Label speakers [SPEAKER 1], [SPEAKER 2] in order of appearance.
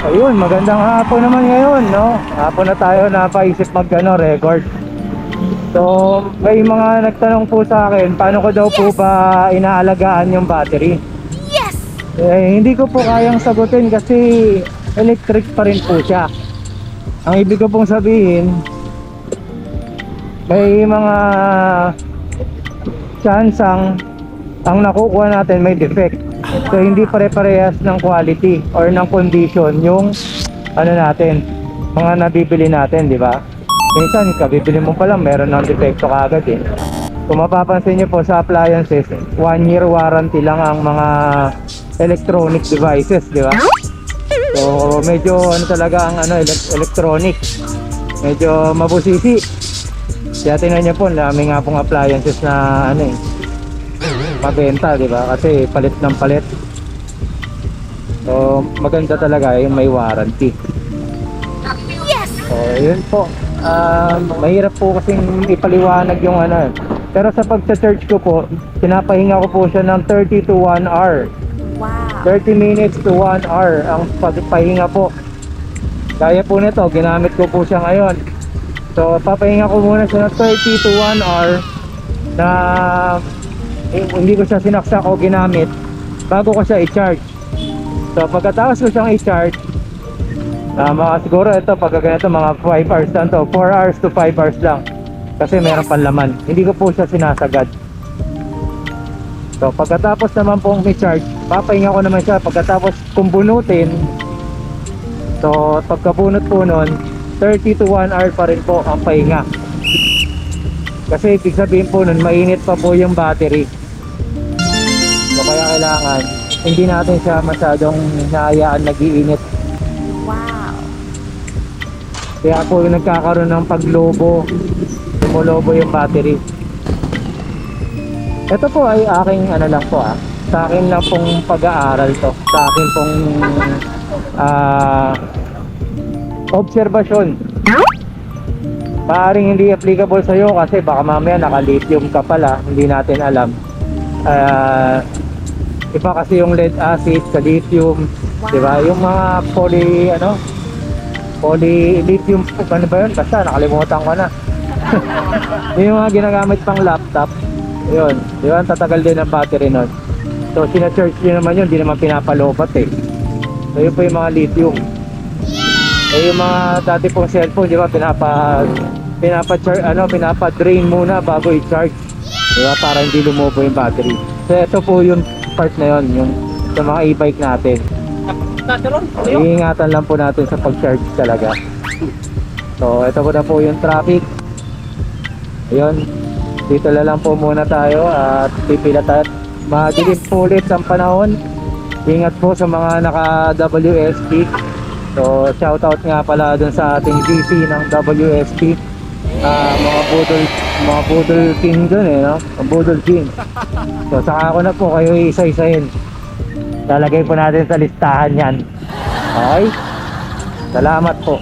[SPEAKER 1] Ayun, magandang hapon naman ngayon, no? Hapon na tayo napaisip mag ano, record. So, may mga nagtanong po sa akin, paano ko daw po ba inaalagaan yung battery?
[SPEAKER 2] Yes!
[SPEAKER 1] Eh, hindi ko po kayang sagutin kasi electric pa rin po siya. Ang ibig ko pong sabihin, may mga chance ang ang nakukuha natin may defect. So hindi pare-parehas ng quality or ng condition yung ano natin, mga nabibili natin, di ba? Minsan, kabibili mo pa lang, meron ng defecto kaagad eh. Kung mapapansin nyo po sa appliances, one year warranty lang ang mga electronic devices, di ba? So, medyo ano talaga ang ano, elec- electronic. Medyo mabusisi. Kaya tingnan nyo po, dami nga pong appliances na ano eh, mabenta, di ba? Kasi palit ng palit. So, maganda talaga yung may warranty.
[SPEAKER 2] Yes!
[SPEAKER 1] So, yun po. Um, mahirap po kasing ipaliwanag yung ano. Pero sa pagsa-search ko po, pinapahinga ko po siya ng 30 to 1 hour.
[SPEAKER 2] Wow!
[SPEAKER 1] 30 minutes to 1 hour ang pagpahinga po. Kaya po nito, ginamit ko po siya ngayon. So, papahinga ko muna siya ng 30 to 1 hour na eh, hindi ko siya sinaksak o ginamit bago ko siya i-charge. So, pagkatapos ko siyang i-charge, ah, mga siguro ito, pagka ganito, mga 5 hours lang to. 4 hours to 5 hours lang. Kasi meron pang laman. Hindi ko po siya sinasagad. So pagkatapos naman pong i-charge, papahinga ko naman siya pagkatapos kung bunutin. So pagkabunot po nun, 30 to 1 hour pa rin po ang pahinga. Kasi ibig sabihin po nun, mainit pa po yung battery. Kailangan, hindi natin siya masyadong naayaan nagiinit.
[SPEAKER 2] Wow!
[SPEAKER 1] Kaya po nagkakaroon ng paglobo, lumulobo yung battery. Ito po ay aking ano lang po ah. Sa akin lang pong pag-aaral to. Sa akin pong ah obserbasyon. Maaring hindi applicable sa iyo kasi baka mamaya naka-lithium ka pala, hindi natin alam. Ah iba kasi yung lead acid sa lithium, 'di ba? Yung mga poly ano, poly lithium ano ba yun? Basta nakalimutan ko na. yung mga ginagamit pang laptop, yun, di ba? Tatagal din ang battery nun. So, sina-charge nyo naman yun, di naman pinapalobat eh. So, yun po yung mga lithium. Eh, yung mga dati pong cellphone, di ba? Pinapa, pinapa-charge, ano, pinapa-drain muna bago i-charge. Di ba? Para hindi lumobo yung battery. So, ito po yung part na yun, yung sa mga e-bike natin. Iingatan lang po natin sa pag-charge talaga. So, ito po na po yung traffic. Ayun. Dito na lang po muna tayo at pipila tayo. Madilim po ulit ang panahon. Ingat po sa mga naka WSP. So, shoutout nga pala dun sa ating GC ng WSP. Ah, mga budol mga budol king dun eh, no? Ang budol king. So, saka ako na po kayo isa-isahin. Lalagay po natin sa listahan yan. Okay? Salamat po.